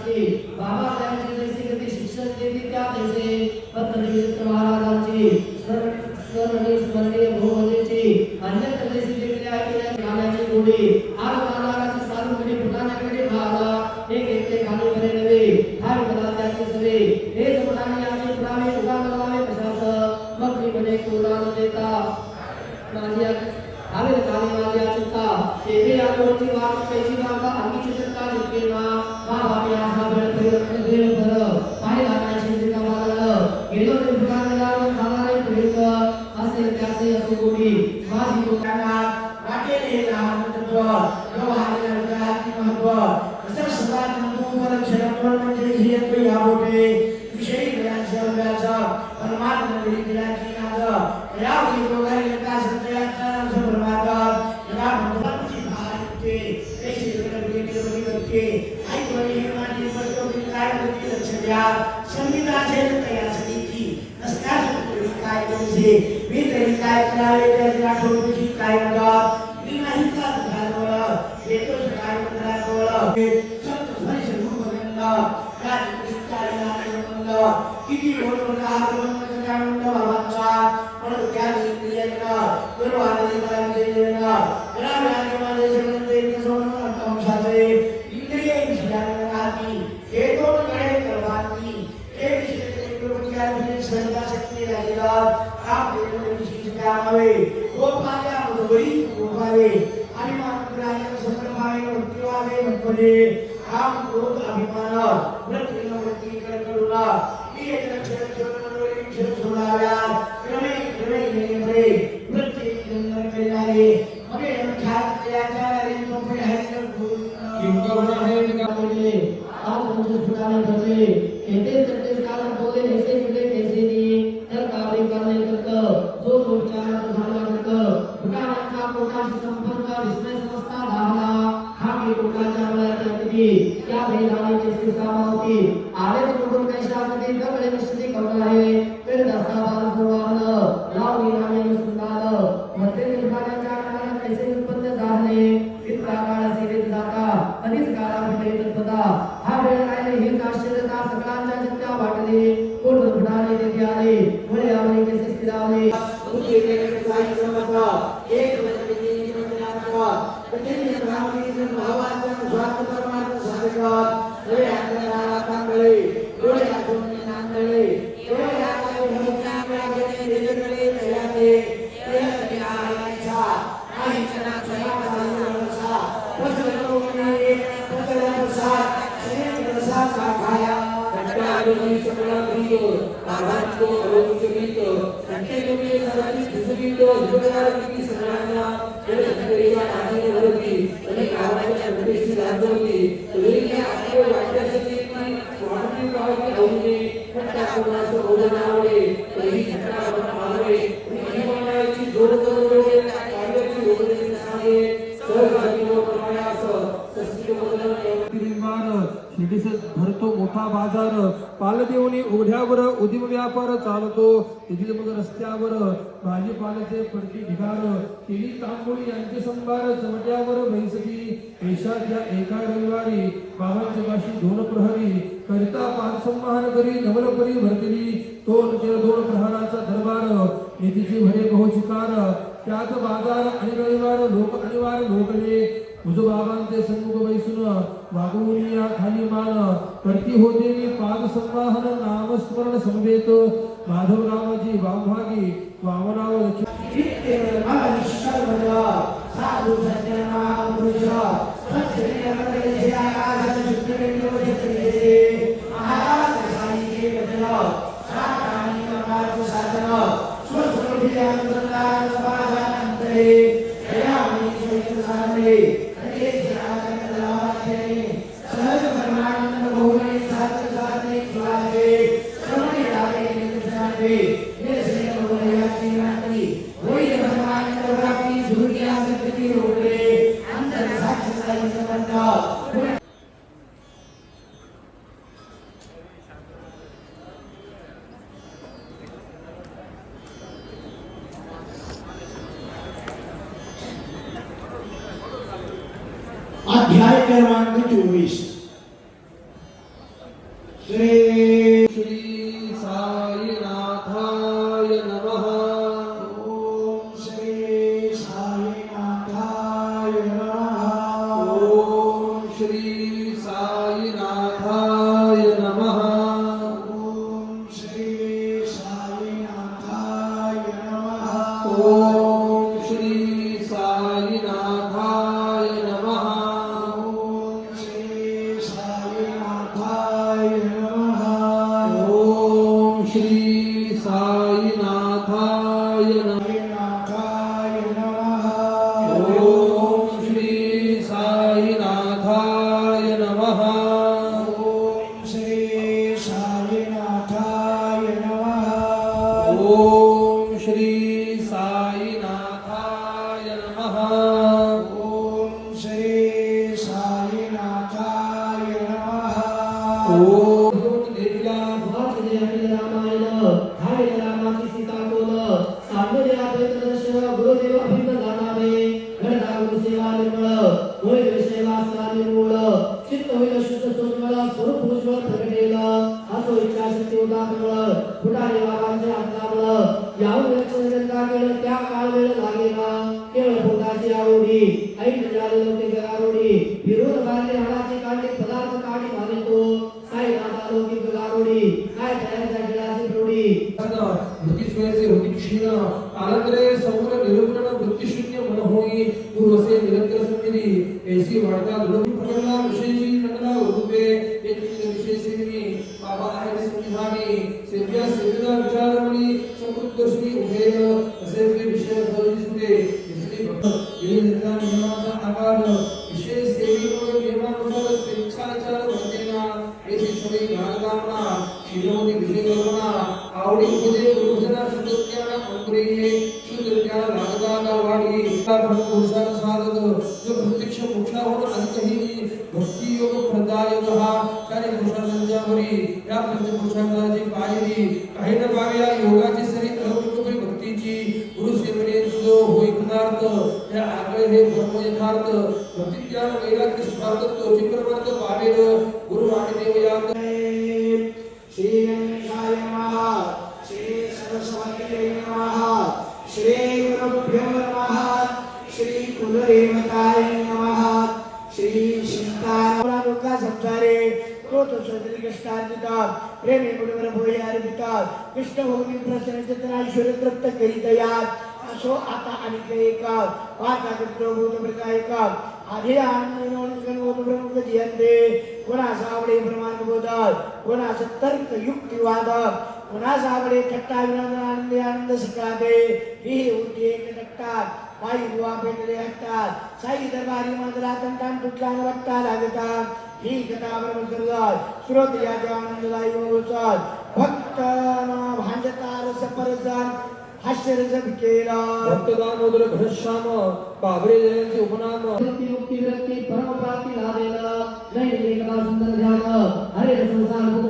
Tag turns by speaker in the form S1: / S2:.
S1: महाराजांची बाबा त्यांची जैसे कधी शिक्षण देते त्या तैसे पत्रदीप महाराजांची स्मरणी स्मरणीय भोवदेची अन्य तैसे देखील ऐकल्या गाण्याची गोडी आर मानाराची सारू कडी। फुटाण्याकडे भागा एक ते खाली बरे नवे हाय मला त्याची सवे हे
S2: करते आई कोणी हे माझी पटकवली काय करते लक्ष द्या संगीताचे तयासाठी की नसल्यास तुम्ही काय करायचे मी तरी काय करावे त्याची आठवणीची काय मदत मी नाही का घालवलं येतोच काय मंत्रात संत स्पर्श रूपगंध राज कृष्णाला आनंद किती ओळख ब्रह्म आनंद बाबांचा म्हणून त्या इंद्रियांना गुरुवारी करायचे ग्रामाने माझे सगळे दैन्य सोडून अंशाचे इंद्रिय विषयाने राहती हे दोन कडे करवाती हे विषय प्रभुत्याने सर्वशक्ती राहिला आपले विशेष कामावे गोपाल्या मधुरी गोपावे आणि मानकुराने संप्रभावे मृत्यूवावे म्हणपणे काम क्रोध अभिमान एक नेमरे वृत्ती
S1: कार्य करणे मी पोटाच्या त्या भेदाने जिसकी सामावती आलेच कुठून कैशा कधी दगडे निश्चिती कवणारे फिर दस्ता बाल सुवाहन लावली निर्माणाच्या काळात उत्पन्न झाले इतका काळ सेवेत जाता। कधीच काळा तत्पदा हा वेळ काय हीच आश्चर्यता सगळ्यांच्या चित्ता वाटले कोण फुटाने तेथे आले
S3: আগমন সকলাবৃন্দ আভাত্য অবগতবৃন্দ সঙ্কেতমে সদানি সুসবৃন্দ যোগদারবৃন্দি সকলানা জয় সকলেয়া আনন্দ
S4: ভরতি অনেক আভাত্য প্রতিষ্ঠিত রাজ্যবতী पालदेवनी उघड्यावर उदिम व्यापार चालतो. तेथील मग रस्त्यावर भाजीपाल्याचे पडती ढिगार केली तांबोळी यांचे संभार चवट्यावर भैसकी पेशाच्या एका रविवारी बाबांच्या पाशी दोन प्रहरी करिता पानसंवाहन करी नवलपरी भरतली तो ते दोन प्रहाराचा दरबार निधीची भरे बहुचिकार त्यात बाजार आणि रविवार लोक अनिवार्य लोकले बाबांचे सन्मुख बैसून वागवून या खाली मान. कंठी हो देवी पाद संवाहन नामस्मरण संवेत। माधवरावजी वामभागी
S2: અધ્યાય ક્રમાંક ચોવીસ. શ્રી देवाच्या अंतराला
S1: याहू लक्षणता केलं? त्या काळ वेळ लागेला केवळ पोटाची आवडी. ऐन झाले लोके गगारोडी विरोध बांधले हाडाचे काटे पदार्थ काढी मानितो काय दादा लोके गगारोडी काय तयारच्या गिळाची
S4: रोडी वृत्तीशून्याचे वृत्तीक्षीण कालंतरे समोर निरूपण वृत्तीशून्य मन होई पूर्वसे निरंतर संगिरी ऐसी वाढता निर्धार नियमाचा आकार विशेष सेवी व नियमानुसार स्वेच्छाचार वर्तेना येथे सगळी भागधारणा शिरोमणी विषय कल्पना आवडी उपदे गुरुजना शुद्धज्ञान अंकुरे शुद्धज्ञान लागदाना वाढी का पुरुषार साधत जो प्रत्यक्ष मोक्षावर अंतही भक्ती योग प्रदायक हा कार्य पुरुषांच्यावरी या पंचपुरुषांची पायरी काही न पावे या योगाची सरी अलौकिक भक्तीची कृतार्थ या आगळे हे ब्रह्म, यथार्थ भक्ती ज्ञान तो चित्रवर्त पावेल गुरु आणि देव या
S2: श्री गणेशाय नमः। श्री सरस्वती नमः। श्री गुरुभ्यो नमः श्री कुलदेवताय नमः श्री सीतारामुका संसारे प्रसन्न चतनाश्वर तृप्त करीतया असो आता अनिक एक पाता कृष्ण भूत प्रकायक आधी आनंद नोंदकन होत प्रमुख जियंते कोणा सावडे प्रमाण बोधात कोणा तर्क युक्तिवाद कोणा सावडे थट्टा विनोद आनंद आनंद सकाते ही एक टक्तात पायी बुवा पेटले हटतात साई दरबारी मंदिरा तंटान तुटला वाटता लागतात? ही कथा ब्रह्मसर्गात श्रोत याच्या आनंददायी भक्त भांजता रस परसान हास्य रस केला
S4: भक्तदामोदर घनश्याम पावरे जयंती उपनाम।
S1: रति मुक्ती रति परम प्राप्ति लाभेला नहीं एकदा सुंदर ध्यान। हरे संसार मुक्तहात